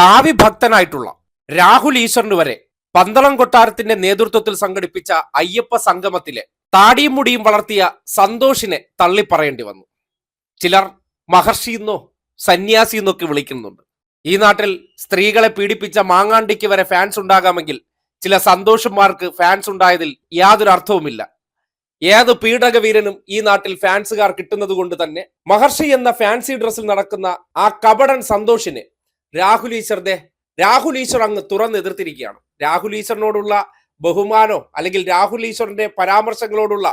കാവ്യഭക്തനായിട്ടുള്ള രാഹുൽ ഈശ്വറിന് വരെ പന്തളം കൊട്ടാരത്തിന്റെ നേതൃത്വത്തിൽ സംഘടിപ്പിച്ച അയ്യപ്പ സംഗമത്തിലെ താടിയും മുടിയും വളർത്തിയ സന്തോഷിനെ തള്ളിപ്പറയേണ്ടി വന്നു. ചിലർ മഹർഷി എന്നോ സന്യാസി എന്നൊക്കെ വിളിക്കുന്നുണ്ട്. ഈ നാട്ടിൽ സ്ത്രീകളെ പീഡിപ്പിച്ച മാങ്ങാണ്ടിക്ക് വരെ ഫാൻസ് ഉണ്ടാകാമെങ്കിൽ ചില സന്തോഷന്മാർക്ക് ഫാൻസ് ഉണ്ടായതിൽ യാതൊരു അർത്ഥവുമില്ല. ഏത് പീഡകവീരനും ഈ നാട്ടിൽ ഫാൻസുകാർ കിട്ടുന്നത് കൊണ്ട് തന്നെ മഹർഷി എന്ന ഫാൻസി ഡ്രസ്സിൽ നടക്കുന്ന ആ കപടൻ സന്തോഷിനെ രാഹുൽ ഈശ്വറിന്റെ രാഹുൽ ഈശ്വർ അങ്ങ് തുറന്നെതിർത്തിരിക്കുകയാണ് രാഹുൽ ഈശ്വറിനോടുള്ള ബഹുമാനോ അല്ലെങ്കിൽ രാഹുൽ ഈശ്വറിന്റെ പരാമർശങ്ങളോടുള്ള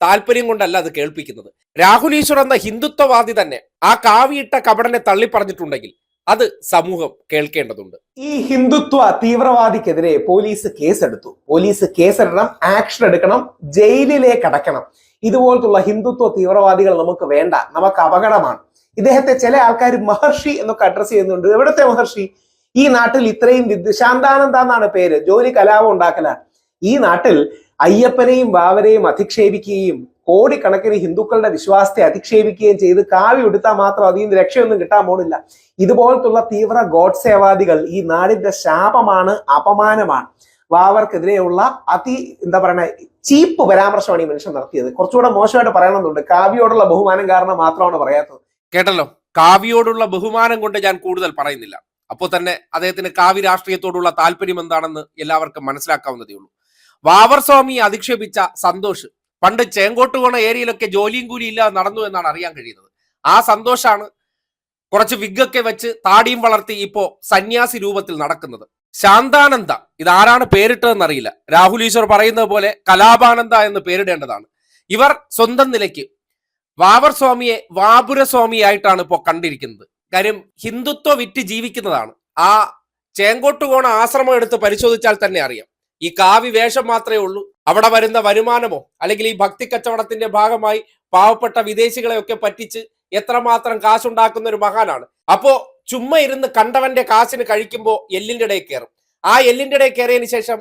താല്പര്യം കൊണ്ടല്ല അത് കേൾപ്പിക്കുന്നത്. രാഹുൽ ഈശ്വർ എന്ന ഹിന്ദുത്വവാദി തന്നെ ആ കാവിയിട്ട കപടനെ തള്ളിപ്പറഞ്ഞിട്ടുണ്ടെങ്കിൽ അത് സമൂഹം കേൾക്കേണ്ടതുണ്ട്. ഈ ഹിന്ദുത്വ തീവ്രവാദിക്കെതിരെ പോലീസ് കേസെടുത്തു. പോലീസ് കേസെടുക്കണം ആക്ഷൻ എടുക്കണം ജയിലിലേക്ക് അടക്കണം ഇതുപോലത്തുള്ള ഹിന്ദുത്വ തീവ്രവാദികൾ നമുക്ക് വേണ്ട നമുക്ക് അപകടമാണ്. ഇദ്ദേഹത്തെ ചില ആൾക്കാർ മഹർഷി എന്നൊക്കെ അഡ്രസ് ചെയ്യുന്നുണ്ട്. എവിടത്തെ മഹർഷി? ഈ നാട്ടിൽ ഇത്രയും വിദ്യ ശാന്താനന്ദ എന്നാണ് പേര്. ജോലി കലാപം ഉണ്ടാക്കല ഈ നാട്ടിൽ അയ്യപ്പനെയും ബാവരെയും അധിക്ഷേപിക്കുകയും കോടിക്കണക്കിന് ഹിന്ദുക്കളുടെ വിശ്വാസത്തെ അധിക്ഷേപിക്കുകയും ചെയ്ത് കാവി എടുത്താൽ മാത്രം അതിൽ നിന്ന് രക്ഷയൊന്നും കിട്ടാൻ പോണില്ല. ഇതുപോലത്തുള്ള തീവ്ര ഗോഡ്സേവാദികൾ ഈ നാടിന്റെ ശാപമാണ് അപമാനമാണ്. വാവർക്കെതിരെയുള്ള അതി എന്താ പറയണേ ചീപ്പ് പരാമർശമാണ് ഈ മനുഷ്യൻ നടത്തിയത്. കുറച്ചുകൂടെ മോശമായിട്ട് പറയണമെന്നുണ്ട്. കാവ്യോടുള്ള ബഹുമാനം കാരണം മാത്രമാണ് പറയാത്തത്. കേട്ടല്ലോ? കാവ്യോടുള്ള ബഹുമാനം കൊണ്ട് ഞാൻ കൂടുതൽ പറയുന്നില്ല. അപ്പോൾ തന്നെ അദ്ദേഹത്തിന് കാവ്യ രാഷ്ട്രീയത്തോടുള്ള താല്പര്യം എന്താണെന്ന് എല്ലാവർക്കും മനസ്സിലാക്കാവുന്നതേ ഉള്ളൂ. വാവർ സ്വാമിയെ അധിക്ഷേപിച്ച സന്തോഷ് പണ്ട് ചേങ്കോട്ടുകോണ ഏരിയയിലൊക്കെ ജോലിയും കൂലി ഇല്ലാതെ നടന്നു എന്നാണ് അറിയാൻ കഴിയുന്നത്. ആ സന്തോഷാണ് കുറച്ച് വിഗൊക്കെ വെച്ച് താടിയും വളർത്തി ഇപ്പോ സന്യാസി രൂപത്തിൽ നടക്കുന്നത്. ശാന്താനന്ദ ഇതാരാണ് പേരിട്ടതെന്ന് അറിയില്ല രാഹുൽ ഈശ്വർ പറയുന്നത് പോലെ കലാപാനന്ദ എന്ന് പേരിടേണ്ടതാണ്. ഇവർ സ്വന്തം നിലയ്ക്ക് വാവർ സ്വാമിയെ വാപുര സ്വാമിയായിട്ടാണ് ഇപ്പോൾ കണ്ടിരിക്കുന്നത്. കാര്യം ഹിന്ദുത്വ വിറ്റ് ജീവിക്കുന്നതാണ്. ആ ചേങ്കോട്ടുകോണ ആശ്രമം എടുത്ത് പരിശോധിച്ചാൽ തന്നെ അറിയാം. ഈ കാവി വേഷം മാത്രമേ ഉള്ളൂ. അവിടെ വരുന്ന വരുമാനമോ അല്ലെങ്കിൽ ഈ ഭക്തി കച്ചവടത്തിന്റെ ഭാഗമായി പാവപ്പെട്ട വിദേശികളെയൊക്കെ പറ്റിച്ച് എത്രമാത്രം കാശുണ്ടാക്കുന്ന ഒരു മഹാനാണ്. അപ്പോ ചുമ്മാ ഇരുന്ന് കണ്ടവന്റെ കാശിന് കഴിക്കുമ്പോൾ എല്ലിന്റെ ഇടയിൽ കയറും. ആ എല്ലിന്റെ ഇടയിൽ കയറിയതിന് ശേഷം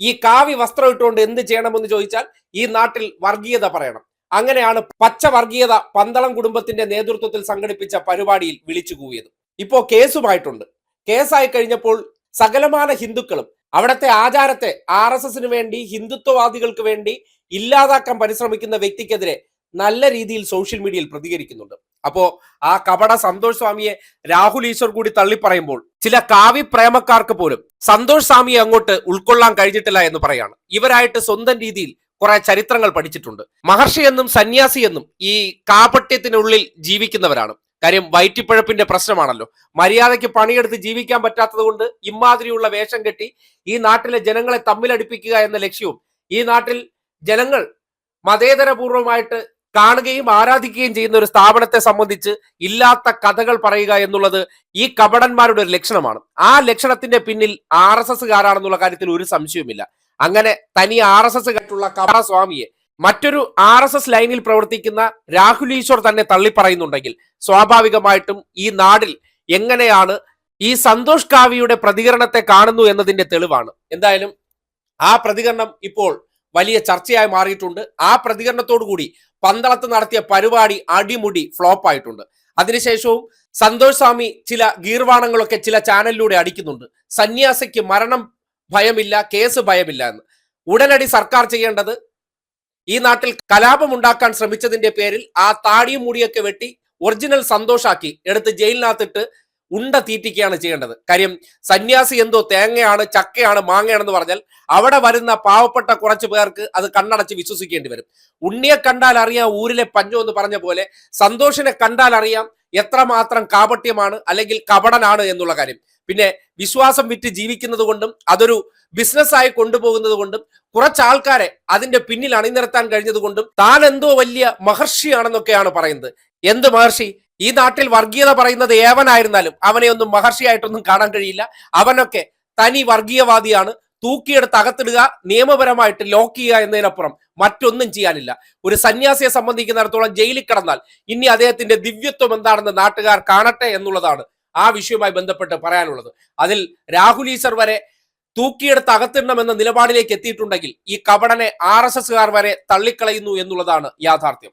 ഈ കാവി വസ്ത്രം ഇട്ടുകൊണ്ട് എന്ത് ചെയ്യണമെന്ന് ചോദിച്ചാൽ ഈ നാട്ടിൽ വർഗീയത പറയണം. അങ്ങനെയാണ് പച്ചവർഗീയത പന്തളം കുടുംബത്തിന്റെ നേതൃത്വത്തിൽ സംഘടിപ്പിച്ച പരിപാടിയിൽ വിളിച്ചു കൂവിയത്. ഇപ്പോ കേസുമായിട്ടുണ്ട്. കേസായി കഴിഞ്ഞപ്പോൾ സകലമാന ഹിന്ദുക്കളും അവിടത്തെ ആചാരത്തെ ആർ എസ് എസിന് വേണ്ടി ഹിന്ദുത്വവാദികൾക്ക് വേണ്ടി ഇല്ലാതാക്കാൻ പരിശ്രമിക്കുന്ന വ്യക്തിക്കെതിരെ നല്ല രീതിയിൽ സോഷ്യൽ മീഡിയയിൽ പ്രതികരിക്കുന്നുണ്ട്. അപ്പോ ആ കപട സന്തോഷ് സ്വാമിയെ രാഹുൽ ഈശ്വർ കൂടി തള്ളിപ്പറയുമ്പോൾ ചില കാവ്യ പ്രേമക്കാർക്ക് പോലും സന്തോഷ് സ്വാമിയെ അങ്ങോട്ട് ഉൾക്കൊള്ളാൻ കഴിഞ്ഞിട്ടില്ല എന്ന് പറയാണ്. ഇവരായിട്ട് സ്വന്തം രീതിയിൽ കുറെ ചരിത്രങ്ങൾ പഠിച്ചിട്ടുണ്ട്. മഹർഷി എന്നും സന്യാസി എന്നും ഈ കാപട്യത്തിനുള്ളിൽ ജീവിക്കുന്നവരാണ്. കാര്യം വയറ്റിപ്പഴപ്പിന്റെ പ്രശ്നമാണല്ലോ. മര്യാദയ്ക്ക് പണിയെടുത്ത് ജീവിക്കാൻ പറ്റാത്തത് കൊണ്ട് ഇമാതിരിയുള്ള വേഷം കെട്ടി ഈ നാട്ടിലെ ജനങ്ങളെ തമ്മിലടിപ്പിക്കുക എന്ന ലക്ഷ്യവും ഈ നാട്ടിൽ ജനങ്ങൾ മതേതരപൂർവമായിട്ട് കാണുകയും ആരാധിക്കുകയും ചെയ്യുന്ന ഒരു സ്ഥാപനത്തെ സംബന്ധിച്ച് ഇല്ലാത്ത കഥകൾ പറയുക എന്നുള്ളത് ഈ കപടന്മാരുടെ ഒരു ലക്ഷണമാണ്. ആ ലക്ഷണത്തിന്റെ പിന്നിൽ ആർ എസ് കാര്യത്തിൽ ഒരു സംശയവുമില്ല. അങ്ങനെ തനി ആർ എസ് എസ് കേട്ടുള്ള കപട സ്വാമിയെ മറ്റൊരു ആർ എസ് എസ് ലൈനിൽ പ്രവർത്തിക്കുന്ന രാഹുൽ ഈശ്വർ തന്നെ തള്ളിപ്പറയുന്നുണ്ടെങ്കിൽ സ്വാഭാവികമായിട്ടും ഈ നാടിൽ എങ്ങനെയാണ് ഈ സന്തോഷ് കാവിയുടെ പ്രതികരണത്തെ കാണുന്നു എന്നതിന്റെ തെളിവാണ്. എന്തായാലും ആ പ്രതികരണം ഇപ്പോൾ വലിയ ചർച്ചയായി മാറിയിട്ടുണ്ട്. ആ പ്രതികരണത്തോടു കൂടി പന്തളത്ത് നടത്തിയ പരിപാടി അടിമുടി ഫ്ലോപ്പ് ആയിട്ടുണ്ട്. അതിനുശേഷവും സന്തോഷ് സ്വാമി ചില ഗീർവാണങ്ങളൊക്കെ ചില ചാനലിലൂടെ അടിക്കുന്നുണ്ട്. സന്യാസിക്ക് മരണം ഭയമില്ല കേസ് ഭയമില്ല എന്ന്. ഉടനടി സർക്കാർ ചെയ്യേണ്ടത് ഈ നാട്ടിൽ കലാപം ഉണ്ടാക്കാൻ ശ്രമിച്ചതിന്റെ പേരിൽ ആ താടിയും മുടിയൊക്കെ വെട്ടി ഒറിജിനൽ സന്തോഷാക്കി എടുത്ത് ജയിലിനകത്തിട്ട് ഉണ്ട തീറ്റിക്കുകയാണ് ചെയ്യേണ്ടത്. കാര്യം സന്യാസി എന്തോ തേങ്ങയാണ് ചക്കയാണ് മാങ്ങയാണെന്ന് പറഞ്ഞാൽ അവിടെ വരുന്ന പാവപ്പെട്ട കുറച്ച് പേർക്ക് അത് കണ്ണടച്ച് വിശ്വസിക്കേണ്ടി വരും. ഉണ്ണിയെ കണ്ടാൽ അറിയാം ഊരിലെ പഞ്ചോ എന്ന് പറഞ്ഞ പോലെ സന്തോഷിനെ കണ്ടാൽ അറിയാം എത്രമാത്രം കാപട്യമാണ് അല്ലെങ്കിൽ കപടനാണ് എന്നുള്ള കാര്യം. പിന്നെ വിശ്വാസം വിറ്റ് ജീവിക്കുന്നത് കൊണ്ടും അതൊരു ബിസിനസ്സായി കൊണ്ടുപോകുന്നത് കൊണ്ടും കുറച്ച് ആൾക്കാരെ അതിന്റെ പിന്നിൽ അണിനിരത്താൻ കഴിഞ്ഞത് കൊണ്ടും താൻ എന്തോ വലിയ മഹർഷിയാണെന്നൊക്കെയാണ് പറയുന്നത്. എന്ത് മഹർഷി? ഈ നാട്ടിൽ വർഗീയത പറയുന്നത് ഏവനായിരുന്നാലും അവനെ ഒന്നും മഹർഷിയായിട്ടൊന്നും കാണാൻ കഴിയില്ല. അവനൊക്കെ തനി വർഗീയവാദിയാണ്. തൂക്കിയെടുത്ത് അകത്തിടുക നിയമപരമായിട്ട് ലോക്ക് ചെയ്യുക എന്നതിനപ്പുറം മറ്റൊന്നും ചെയ്യാനില്ല. ഒരു സന്യാസിയെ സംബന്ധിക്കുന്നിടത്തോളം ജയിലിൽ കിടന്നാൽ ഇനി അദ്ദേഹത്തിന്റെ ദിവ്യത്വം എന്താണെന്ന് നാട്ടുകാർ കാണട്ടെ എന്നുള്ളതാണ് ആ വിഷയവുമായി ബന്ധപ്പെട്ട് പറയാനുള്ളത്. അതിൽ രാഹുൽ ഈശ്വർ വരെ തൂക്കിയെടുത്ത് അകത്തിടണമെന്ന നിലപാടിലേക്ക് എത്തിയിട്ടുണ്ടെങ്കിൽ ഈ കപടനെ ആർ എസ് വരെ തള്ളിക്കളയുന്നു എന്നുള്ളതാണ് യാഥാർത്ഥ്യം.